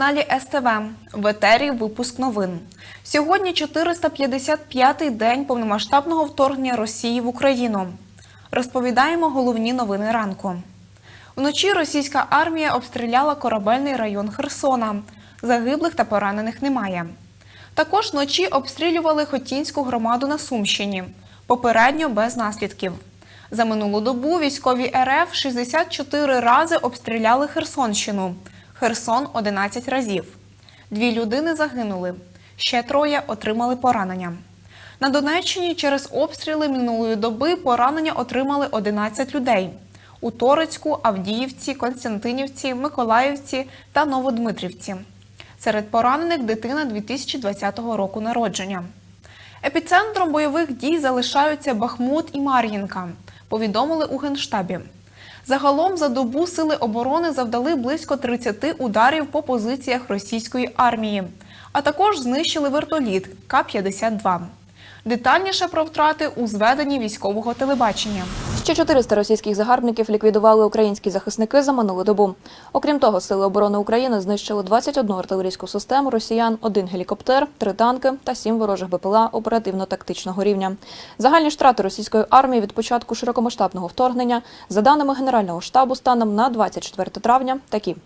Телеканалі СТВ. В етері випуск новин. Сьогодні 455-й день повномасштабного вторгнення Росії в Україну. Розповідаємо головні новини ранку. Вночі російська армія обстріляла корабельний район Херсона. Загиблих та поранених немає. Також вночі обстрілювали Хотінську громаду на Сумщині. Попередньо без наслідків. За минулу добу військові РФ 64 рази обстріляли Херсонщину. Херсон 11 разів. Дві людини загинули. Ще троє отримали поранення. На Донеччині через обстріли минулої доби поранення отримали 11 людей. У Торецьку, Авдіївці, Константинівці, Миколаївці та Новодмитрівці. Серед поранених дитина 2020 року народження. Епіцентром бойових дій залишаються Бахмут і Мар'їнка, повідомили у Генштабі. Загалом за добу сили оборони завдали близько 30 ударів по позиціях російської армії, а також знищили вертоліт К-52. Детальніше про втрати у зведенні військового телебачення. Ще 400 російських загарбників ліквідували українські захисники за минулу добу. Окрім того, сили оборони України знищили 21 артилерійську систему росіян, один гелікоптер, три танки та сім ворожих БПЛА оперативно-тактичного рівня. Загальні втрати російської армії від початку широкомасштабного вторгнення, за даними Генерального штабу, станом на 24 травня, такі: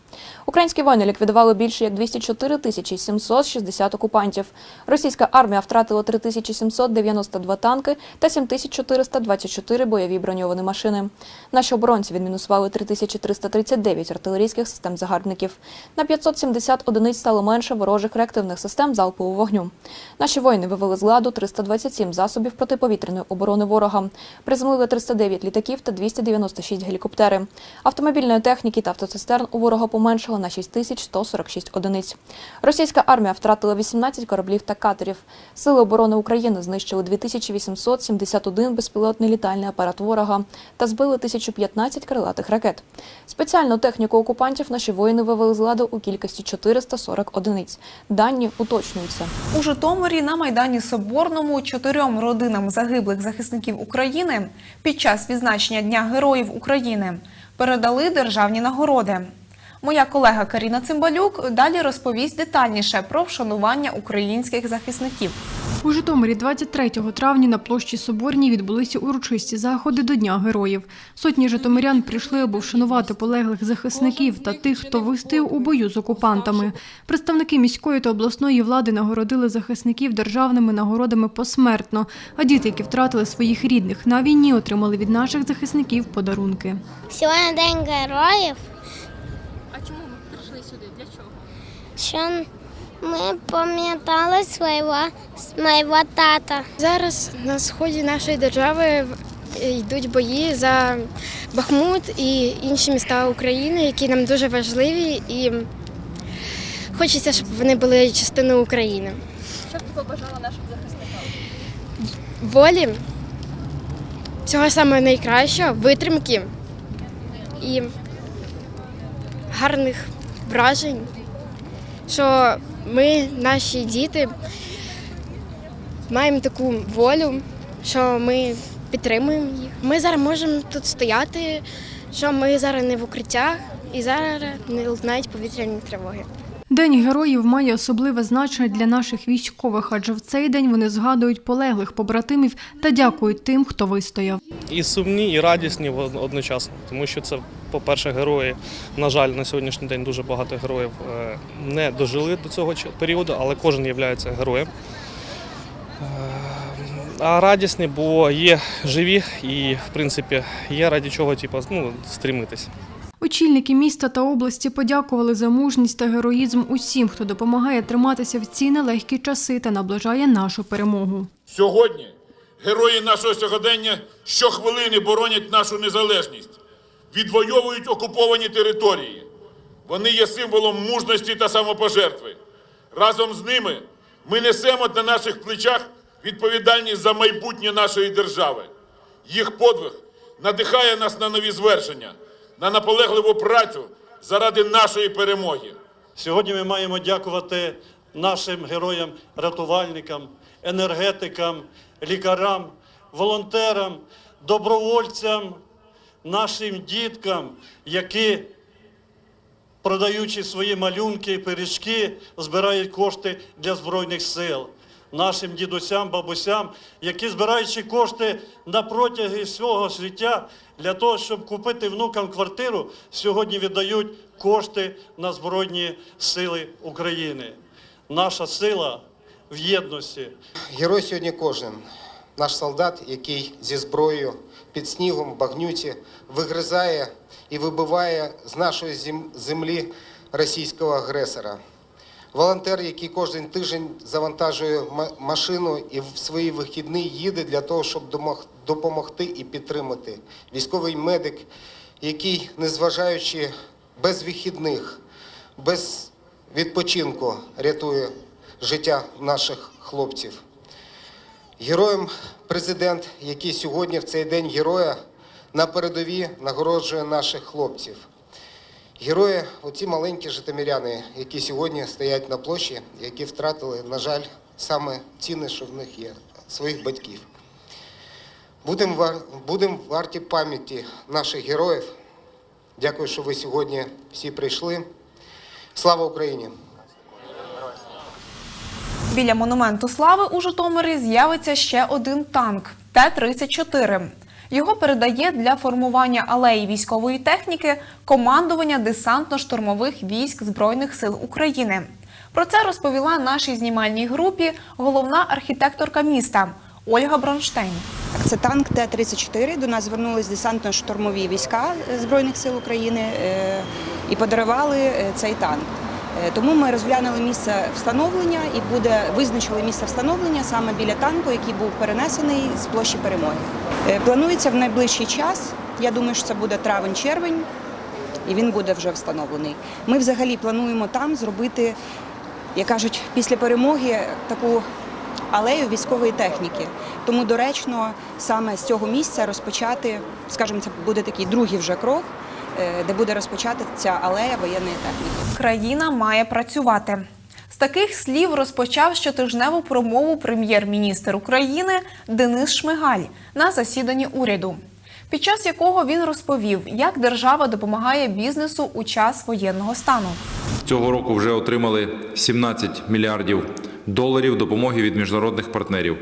українські воїни ліквідували більше як 204 тисячі 760 окупантів. Російська армія втратила 3792 танки та 7424 бойові броньовані машини. Наші оборонці відмінусували 3339 артилерійських систем загарбників. На 570 одиниць стало менше ворожих реактивних систем залпового вогню. Наші воїни вивели з ладу 327 засобів протиповітряної оборони ворога. Приземлили 309 літаків та 296 гелікоптери. Автомобільної техніки та автоцистерн у ворога поменшало на 6146 одиниць. Російська армія втратила 18 кораблів та катерів. Сили оборони України знищили 2871 безпілотний літальний апарат ворога та збили 1015 крилатих ракет. Спеціальну техніку окупантів наші воїни вивели з ладу у кількості 440 одиниць. Дані уточнюються. У Житомирі на майдані Соборному чотирьом родинам загиблих захисників України під час відзначення Дня Героїв України передали державні нагороди. Моя колега Каріна Цимбалюк далі розповість детальніше про вшанування українських захисників. У Житомирі 23 травня на площі Соборній відбулися урочисті заходи до Дня героїв. Сотні житомирян прийшли, аби вшанувати полеглих захисників та тих, хто вистояв у бою з окупантами. Представники міської та обласної влади нагородили захисників державними нагородами посмертно. А діти, які втратили своїх рідних на війні, отримали від наших захисників подарунки. Сьогодні День героїв, А чому ви прийшли сюди? Для чого? що ми пам'ятали свого, свого тата. Зараз на сході нашої держави йдуть бої за Бахмут і інші міста України, які нам дуже важливі, і хочеться, щоб вони були частиною України. Що б ти побажала нашим захисникам? Волі, всього самого найкращого, витримки і гарних вражень, що ми, наші діти, маємо таку волю, що ми підтримуємо їх. Ми зараз можемо тут стояти, що ми зараз не в укриттях і зараз не лунають повітряні тривоги. День героїв має особливе значення для наших військових, адже в цей день вони згадують полеглих побратимів та дякують тим, хто вистояв. і сумні, і радісні одночасно. Тому що це, по-перше, герої. На жаль, на сьогоднішній день дуже багато героїв е, не дожили до цього періоду, але кожен є героєм. Е, А радісні, бо є живі і, в принципі, є раді чого типу, ну, стрімитись. Очільники міста та області подякували за мужність та героїзм усім, хто допомагає триматися в ці нелегкі часи та наближає нашу перемогу. Сьогодні герої нашого сьогодення щохвилини боронять нашу незалежність, відвоюють окуповані території. Вони є символом мужності та самопожертви. Разом з ними ми несемо на наших плечах відповідальність за майбутнє нашої держави. Їх подвиг надихає нас на нові звершення, на наполегливу працю заради нашої перемоги. Сьогодні ми маємо дякувати нашим героям, рятувальникам, енергетикам, лікарям, волонтерам, добровольцям, нашим діткам, які продаючи свої малюнки, пиріжки, збирають кошти для Збройних сил. Нашим дідусям, бабусям, які збираючи кошти на протязі свого життя для того, щоб купити внукам квартиру, сьогодні віддають кошти на Збройні сили України. Наша сила в єдності. Герой сьогодні кожен. Наш солдат, який зі зброєю під снігом, багнюці вигризає і вибиває з нашої зем- землі російського агресора. Волонтер, який кожен тиждень завантажує машину і в свої вихідні їде для того, щоб допомогти і підтримати. Військовий медик, який, незважаючи без вихідних, без відпочинку, рятує життя наших хлопців. Героєм президент, який сьогодні в цей день героя на передові нагороджує наших хлопців. Герої, оці маленькі житомиряни, які сьогодні стоять на площі, які втратили, на жаль, саме цінне, що в них є, своїх батьків. Будемо будем варті пам'яті наших героїв. Дякую, що ви сьогодні всі прийшли. Слава Україні! Біля монументу слави у Житомирі з'явиться ще один танк Т-34. Його передає для формування алеї військової техніки командування десантно-штурмових військ Збройних сил України. Про це розповіла нашій знімальній групі головна архітекторка міста Ольга Бронштейн. Це танк Т-34. До нас звернулись десантно-штурмові війська Збройних сил України е, і подарували е, цей танк. Е, Тому ми розглянули місце встановлення і буде визначили місце встановлення саме біля танку, який був перенесений з площі перемоги. Е, Планується в найближчий час. Я думаю, що це буде травень-червень, і він буде вже встановлений. Ми взагалі плануємо там зробити, як кажуть, після перемоги таку алею військової техніки. Тому доречно саме з цього місця розпочати, скажімо, це буде такий другий вже крок, де буде розпочати ця алея воєнної техніки. Країна має працювати. З таких слів розпочав щотижневу промову прем'єр-міністр України Денис Шмигаль на засіданні уряду, під час якого він розповів, як держава допомагає бізнесу у час воєнного стану. Цього року вже отримали 17 мільярдів доларів допомоги від міжнародних партнерів.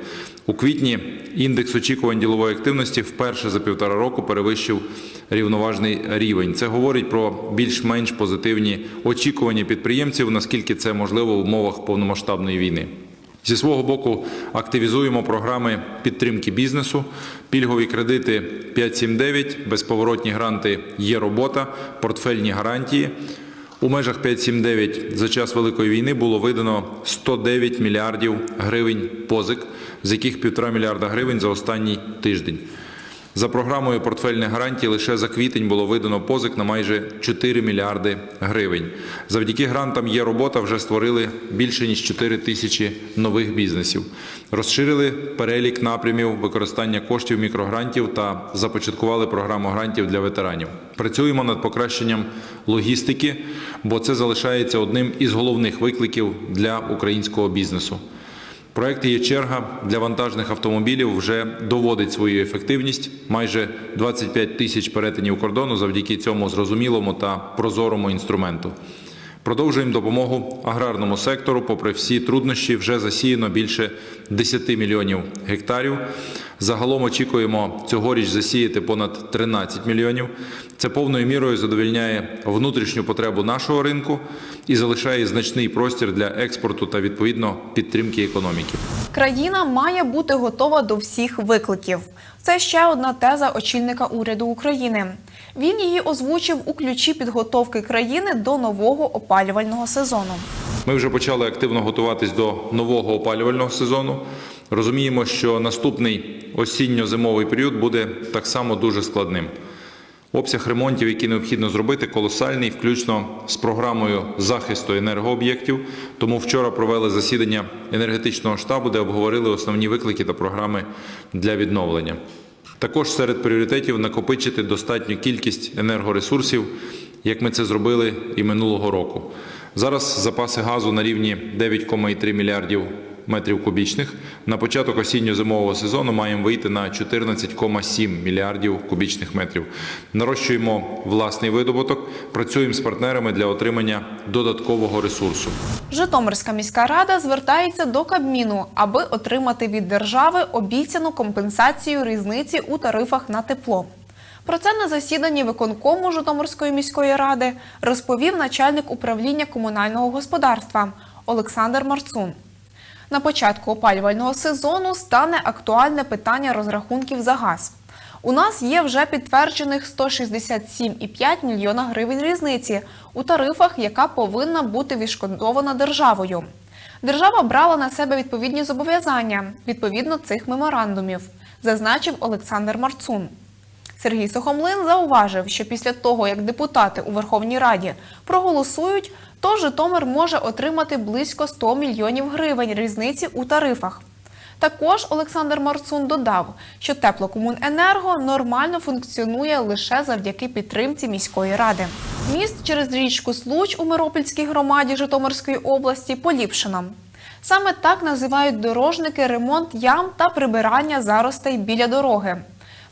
У квітні індекс очікувань ділової активності вперше за півтора року перевищив рівноважний рівень. Це говорить про більш-менш позитивні очікування підприємців, наскільки це можливо в умовах повномасштабної війни. Зі свого боку активізуємо програми підтримки бізнесу, пільгові кредити 579, безповоротні гранти є робота, портфельні гарантії. У межах 579 за час Великої війни було видано 109 мільярдів гривень позик, з яких 1,5 мільярда гривень за останній тиждень. За програмою портфельних гарантій лише за квітень було видано позик на майже 4 мільярди гривень. Завдяки грантам є робота вже створили більше ніж 4 тисячі нових бізнесів. Розширили перелік напрямів використання коштів мікрогрантів та започаткували програму грантів для ветеранів. Працюємо над покращенням логістики, бо це залишається одним із головних викликів для українського бізнесу. Проект є черга для вантажних автомобілів вже доводить свою ефективність. Майже 25 тисяч перетинів кордону завдяки цьому зрозумілому та прозорому інструменту. Продовжуємо допомогу аграрному сектору. Попри всі труднощі, вже засіяно більше 10 мільйонів гектарів. Загалом очікуємо цьогоріч засіяти понад 13 мільйонів. Це повною мірою задовільняє внутрішню потребу нашого ринку і залишає значний простір для експорту та відповідно підтримки економіки. Країна має бути готова до всіх викликів. Це ще одна теза очільника уряду України. Він її озвучив у ключі підготовки країни до нового опалювального сезону. Ми вже почали активно готуватись до нового опалювального сезону. Розуміємо, що наступний осінньо-зимовий період буде так само дуже складним. Обсяг ремонтів, які необхідно зробити, колосальний, включно з програмою захисту енергооб'єктів. Тому вчора провели засідання енергетичного штабу, де обговорили основні виклики та програми для відновлення. Також серед пріоритетів накопичити достатню кількість енергоресурсів, як ми це зробили і минулого року. Зараз запаси газу на рівні 9,3 мільярдів метрів кубічних. На початок осінньо-зимового сезону маємо вийти на 14,7 мільярдів кубічних метрів. Нарощуємо власний видобуток, працюємо з партнерами для отримання додаткового ресурсу. Житомирська міська рада звертається до Кабміну, аби отримати від держави обіцяну компенсацію різниці у тарифах на тепло. Про це на засіданні виконкому Житомирської міської ради розповів начальник управління комунального господарства Олександр Марцун. На початку опалювального сезону стане актуальне питання розрахунків за газ. У нас є вже підтверджених 167,5 мільйона гривень різниці у тарифах, яка повинна бути відшкодована державою. Держава брала на себе відповідні зобов'язання відповідно цих меморандумів, зазначив Олександр Марцун. Сергій Сухомлин зауважив, що після того, як депутати у Верховній Раді проголосують, то Житомир може отримати близько 100 мільйонів гривень різниці у тарифах. Також Олександр Марцун додав, що теплокомуненерго нормально функціонує лише завдяки підтримці міської ради. Міст через річку Случ у Миропільській громаді Житомирської області поліпшено. Саме так називають дорожники ремонт ям та прибирання заростей біля дороги.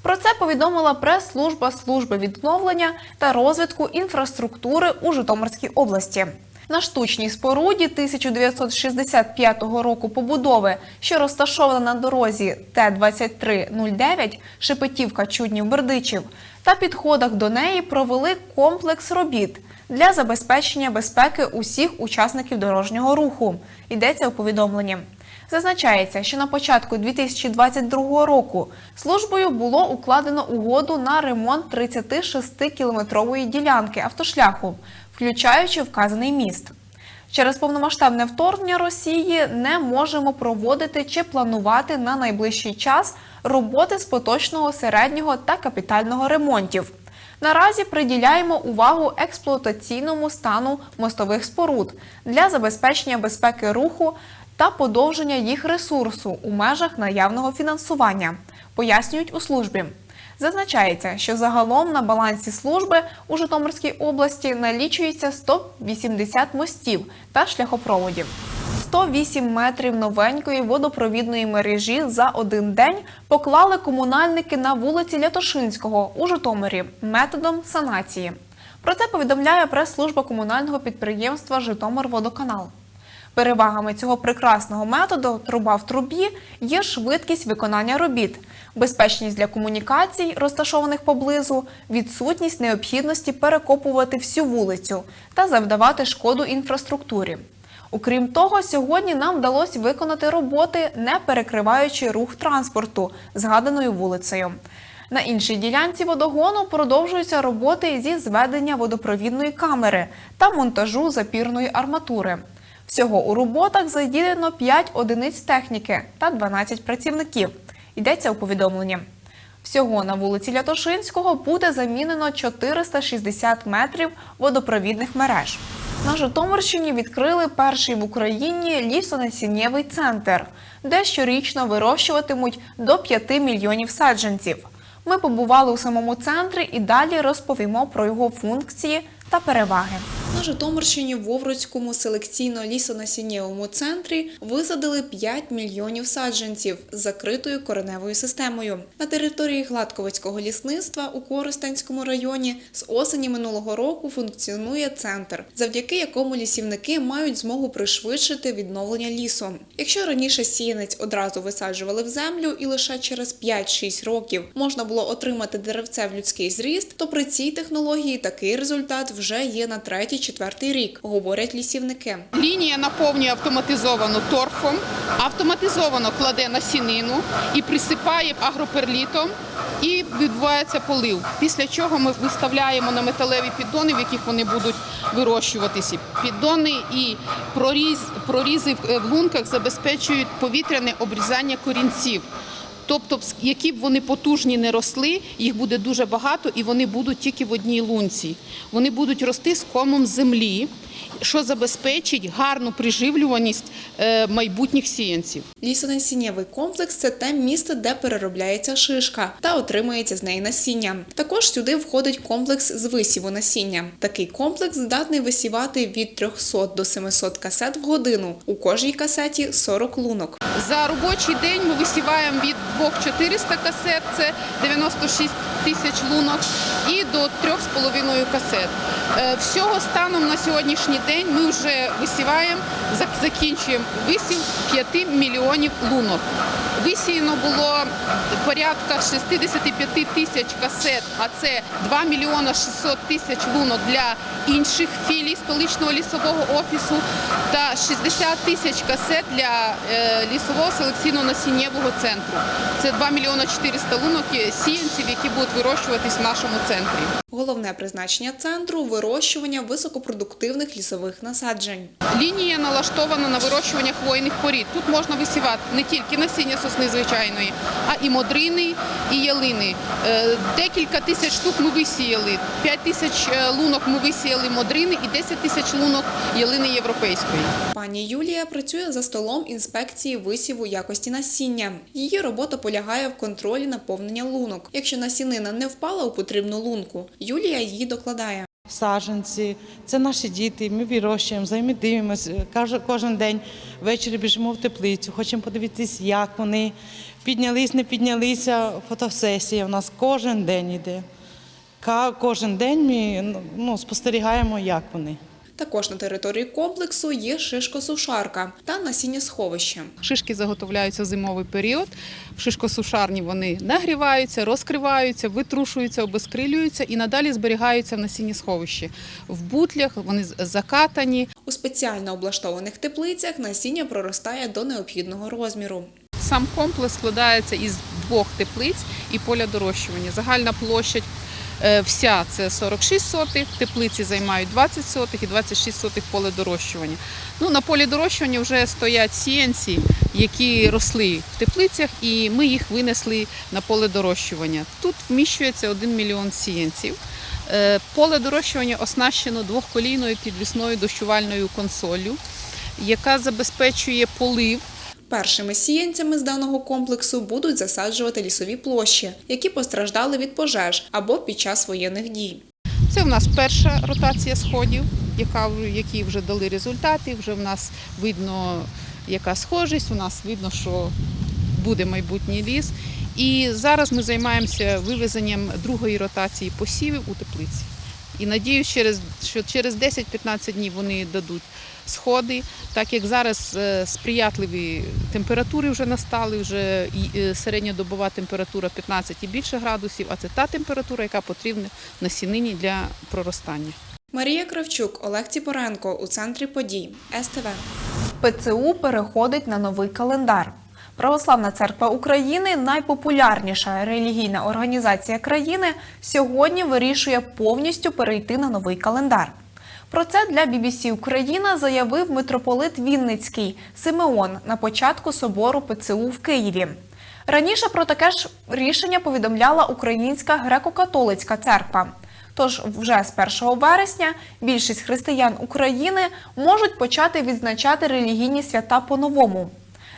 Про це повідомила прес-служба служби відновлення та розвитку інфраструктури у Житомирській області. На штучній споруді 1965 року побудови, що розташована на дорозі Т-2309 Шепетівка Чуднів Бердичів, та підходах до неї провели комплекс робіт для забезпечення безпеки усіх учасників дорожнього руху. Йдеться у повідомленні. Зазначається, що на початку 2022 року службою було укладено угоду на ремонт 36-кілометрової ділянки автошляху, включаючи вказаний міст. Через повномасштабне вторгнення Росії не можемо проводити чи планувати на найближчий час роботи з поточного середнього та капітального ремонтів. Наразі приділяємо увагу експлуатаційному стану мостових споруд для забезпечення безпеки руху та подовження їх ресурсу у межах наявного фінансування, пояснюють у службі. Зазначається, що загалом на балансі служби у Житомирській області налічується 180 мостів та шляхопроводів. 108 метрів новенької водопровідної мережі за один день поклали комунальники на вулиці Лятошинського у Житомирі методом санації. Про це повідомляє прес-служба комунального підприємства Житомирводоканал. Перевагами цього прекрасного методу труба в трубі є швидкість виконання робіт, безпечність для комунікацій, розташованих поблизу, відсутність необхідності перекопувати всю вулицю та завдавати шкоду інфраструктурі. Окрім того, сьогодні нам вдалося виконати роботи, не перекриваючи рух транспорту згаданою вулицею. На іншій ділянці водогону продовжуються роботи зі зведення водопровідної камери та монтажу запірної арматури. Всього у роботах задіяно 5 одиниць техніки та 12 працівників. Йдеться у повідомленні. Всього на вулиці Лятошинського буде замінено 460 метрів водопровідних мереж. На Житомирщині відкрили перший в Україні лісонасіннєвий центр, де щорічно вирощуватимуть до 5 мільйонів саджанців. Ми побували у самому центрі і далі розповімо про його функції та переваги. На Житомирщині в Вовруцькому селекційно-лісонасіннєвому центрі висадили 5 мільйонів саджанців з закритою кореневою системою. На території Гладковицького лісництва у Коростенському районі з осені минулого року функціонує центр, завдяки якому лісівники мають змогу пришвидшити відновлення лісу. Якщо раніше сіянець одразу висаджували в землю і лише через 5-6 років можна було отримати деревце в людський зріст, то при цій технології такий результат вже є на третій-четвертий рік, говорять лісівники. Лінія наповнює автоматизовано торфом, автоматизовано кладе насінину і присипає агроперлітом, і відбувається полив. Після чого ми виставляємо на металеві піддони, в яких вони будуть вирощуватися. Піддони і проріз, прорізи в- в лунках забезпечують повітряне обрізання корінців. Тобто, які б вони потужні не росли, їх буде дуже багато і вони будуть тільки в одній лунці. Вони будуть рости з комом землі що забезпечить гарну приживлюваність е, майбутніх сіянців. Лісонасіннєвий комплекс це те місце, де переробляється шишка та отримується з неї насіння. Також сюди входить комплекс з висіву насіння. Такий комплекс здатний висівати від 300 до 700 касет в годину. У кожній касеті 40 лунок. За робочий день ми висіваємо від 2400 касет, це 96 тисяч лунок, і до 3,5 касет. Е, Всього станом на сьогоднішній день ми вже висіваємо, закінчуємо висів 5 мільйонів лунок. Висіяно було порядка 65 тисяч касет, а це 2 мільйона 600 тисяч лунок для інших філій столичного лісового офісу та 60 тисяч касет для е, лісового селекційно-насіннєвого центру. Це 2 мільйона 400 лунок сіянців, які будуть вирощуватись в нашому центрі. Головне призначення центру вирощування високопродуктивних лісових насаджень. Лінія налаштована на вирощування хвойних порід. Тут можна висівати не тільки насіння сосни звичайної, а і модрини, і ялини. Е, Декілька тисяч штук ми висіяли. 5 тисяч е, лунок ми висіяли модрини і 10 тисяч лунок ялини європейської. Пані Юлія працює за столом інспекції висіву якості насіння. Її робота полягає в контролі наповнення лунок. Якщо насінина не впала у потрібну лунку, Юлія її докладає. Саджанці, це наші діти. Ми вирощуємо, займі дивимося. Кожен, кожен день ввечері біжимо в теплицю, хочемо подивитись, як вони піднялись, не піднялися. Фотосесія у нас кожен день йде. Кожен день ми ну, спостерігаємо, як вони. Також на території комплексу є шишкосушарка та насіннєсховище. Шишки заготовляються в зимовий період. В шишкосушарні вони нагріваються, розкриваються, витрушуються, обезкрилюються і надалі зберігаються в насінні сховищі. В бутлях вони закатані. У спеціально облаштованих теплицях насіння проростає до необхідного розміру. Сам комплекс складається із двох теплиць і поля дорощування. Загальна площадь вся це 46 сотих, теплиці займають 20 сотих і 26 сотих поле дорощування. Ну, на полі дорощування вже стоять сіянці, які росли в теплицях, і ми їх винесли на поле дорощування. Тут вміщується 1 мільйон сіянців. Е, Поле дорощування оснащено двохколійною підвісною дощувальною консолью, яка забезпечує полив Першими сіянцями з даного комплексу будуть засаджувати лісові площі, які постраждали від пожеж або під час воєнних дій. Це в нас перша ротація сходів, які вже дали результати. Вже в нас видно, яка схожість. У нас видно, що буде майбутній ліс. І зараз ми займаємося вивезенням другої ротації посівів у теплиці. І надіюсь, що через 10-15 днів вони дадуть сходи, так як зараз е, сприятливі температури вже настали, вже і, е, середньодобова температура 15 і більше градусів, а це та температура, яка потрібна насінині для проростання. Марія Кравчук, Олег Ціпоренко у центрі подій СТВ. ПЦУ переходить на новий календар. Православна церква України, найпопулярніша релігійна організація країни, сьогодні вирішує повністю перейти на новий календар. Про це для BBC Україна заявив митрополит Вінницький Симеон на початку собору ПЦУ в Києві. Раніше про таке ж рішення повідомляла Українська греко-католицька церква. Тож вже з 1 вересня більшість християн України можуть почати відзначати релігійні свята по-новому.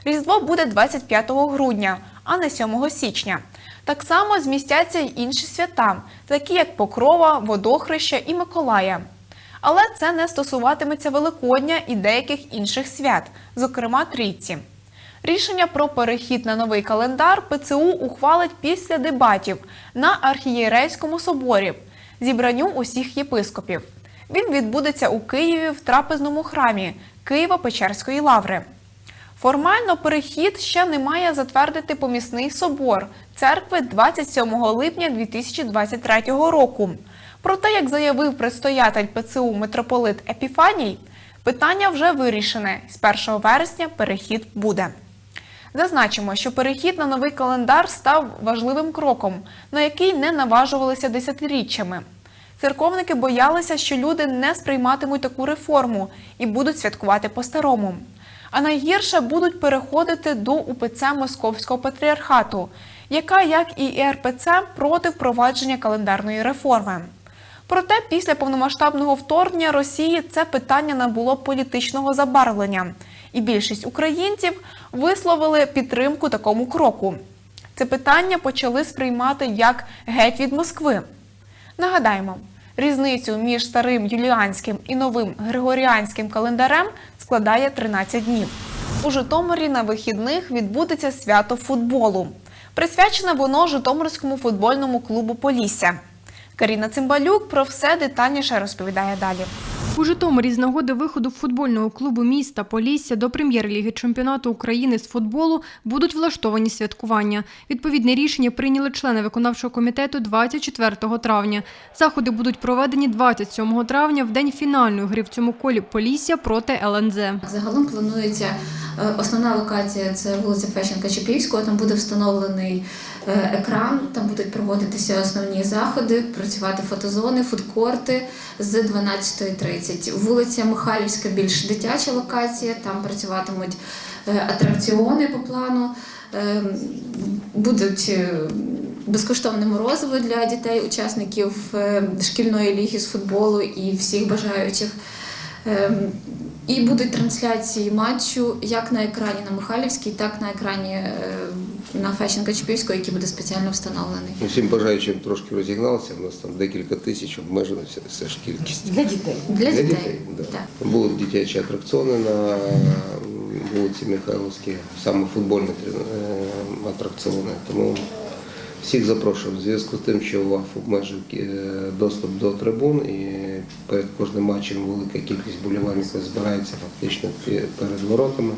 Різдво буде 25 грудня, а не 7 січня. Так само змістяться й інші свята, такі як Покрова, Водохреща і Миколая. Але це не стосуватиметься Великодня і деяких інших свят, зокрема трійці. Рішення про перехід на новий календар ПЦУ ухвалить після дебатів на архієрейському соборі, зібранню усіх єпископів. Він відбудеться у Києві в трапезному храмі Києво-Печерської лаври. Формально перехід ще не має затвердити помісний собор церкви 27 липня 2023 року. Проте, як заявив предстоятель ПЦУ митрополит Епіфаній, питання вже вирішене. З 1 вересня перехід буде. Зазначимо, що перехід на новий календар став важливим кроком, на який не наважувалися десятиріччями. Церковники боялися, що люди не сприйматимуть таку реформу і будуть святкувати по-старому. А найгірше будуть переходити до УПЦ Московського патріархату, яка, як і РПЦ, проти впровадження календарної реформи. Проте після повномасштабного вторгнення Росії це питання набуло політичного забарвлення, і більшість українців висловили підтримку такому кроку. Це питання почали сприймати як геть від Москви. Нагадаємо, різницю між старим юліанським і новим григоріанським календарем складає 13 днів. У Житомирі на вихідних відбудеться свято футболу. Присвячене воно Житомирському футбольному клубу Полісся. Каріна Цимбалюк про все детальніше розповідає далі. У Житомирі з нагоди виходу футбольного клубу міста Полісся до прем'єр-ліги чемпіонату України з футболу будуть влаштовані святкування. Відповідне рішення прийняли члени виконавчого комітету 24 травня. Заходи будуть проведені 27 травня в день фінальної гри в цьому колі Полісся проти ЛНЗ. Загалом планується е, основна локація це вулиця Фещенка Чепівського. Там буде встановлений екран, там будуть проводитися основні заходи, працювати фотозони, фудкорти з 12.30. Вулиця Михайлівська більш дитяча локація. Там працюватимуть е, атракціони по плану. Е, Будуть е, безкоштовне морозиво для дітей, учасників е, шкільної ліги з футболу і всіх бажаючих. Ем, І будуть трансляції матчу як на екрані на Михайлівській, так на екрані е, на Фещенка Чепівського, який буде спеціально встановлений. Усім бажаючим трошки розігналися. У нас там декілька тисяч обмежена все, ж кількість. Для дітей. Для дітей. да. Так. Будуть дитячі атракціони на вулиці Михайловській, саме футбольні е, атракціони. Тому всіх запрошую в зв'язку з тим, що УАФ обмежив е, доступ до трибун і перед кожним матчем велика кількість болівальників збирається фактично перед воротами.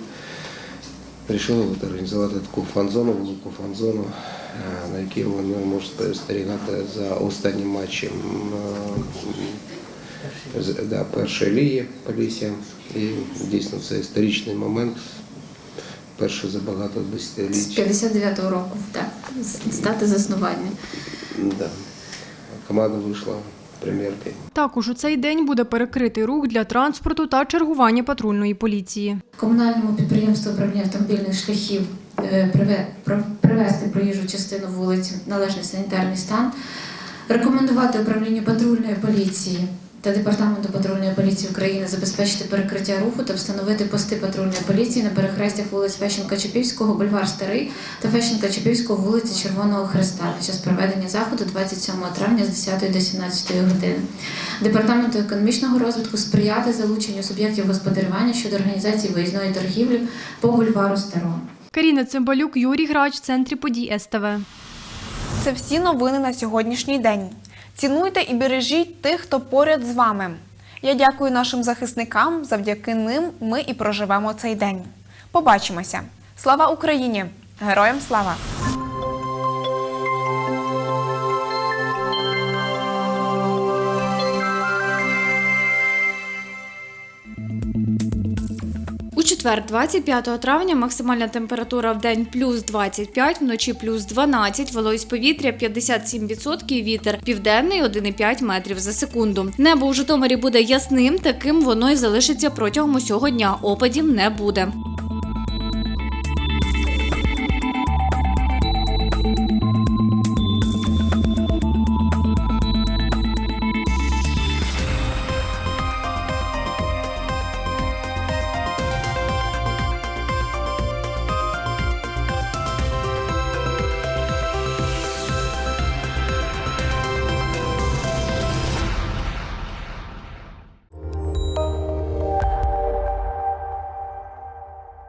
Рішили організувати таку фан-зону, велику фан-зону, е, на якій вони можуть спостерігати за останнім матчем е, да, першої ліги Полісся. І дійсно це історичний момент, перший за багато З десятиліть. 59-го року, так, з дати заснування. Да. Команда вийшла в прем'єрки. Також у цей день буде перекритий рух для транспорту та чергування патрульної поліції. Комунальному підприємству управління автомобільних шляхів е, приве- про- привести проїжджу частину вулиць в належний санітарний стан, рекомендувати управлінню патрульної поліції та департаменту патрульної поліції України забезпечити перекриття руху та встановити пости патрульної поліції на перехрестях вулиць Фещенка Чепівського, бульвар Старий та Фещенка Чепівського, вулиці Червоного Хреста під час проведення заходу 27 травня з 10 до 17 години. Департаменту економічного розвитку сприяти залученню суб'єктів господарювання щодо організації виїзної торгівлі по бульвару Старого. Каріна Цимбалюк, Юрій Грач, центрі подій СТВ. Це всі новини на сьогоднішній день. Цінуйте і бережіть тих, хто поряд з вами. Я дякую нашим захисникам. Завдяки ним ми і проживемо цей день. Побачимося! Слава Україні! Героям слава! Четвер, 25 травня, максимальна температура в день плюс 25, вночі плюс 12, вологість повітря 57%, вітер південний 1,5 метрів за секунду. Небо у Житомирі буде ясним, таким воно і залишиться протягом усього дня. Опадів не буде.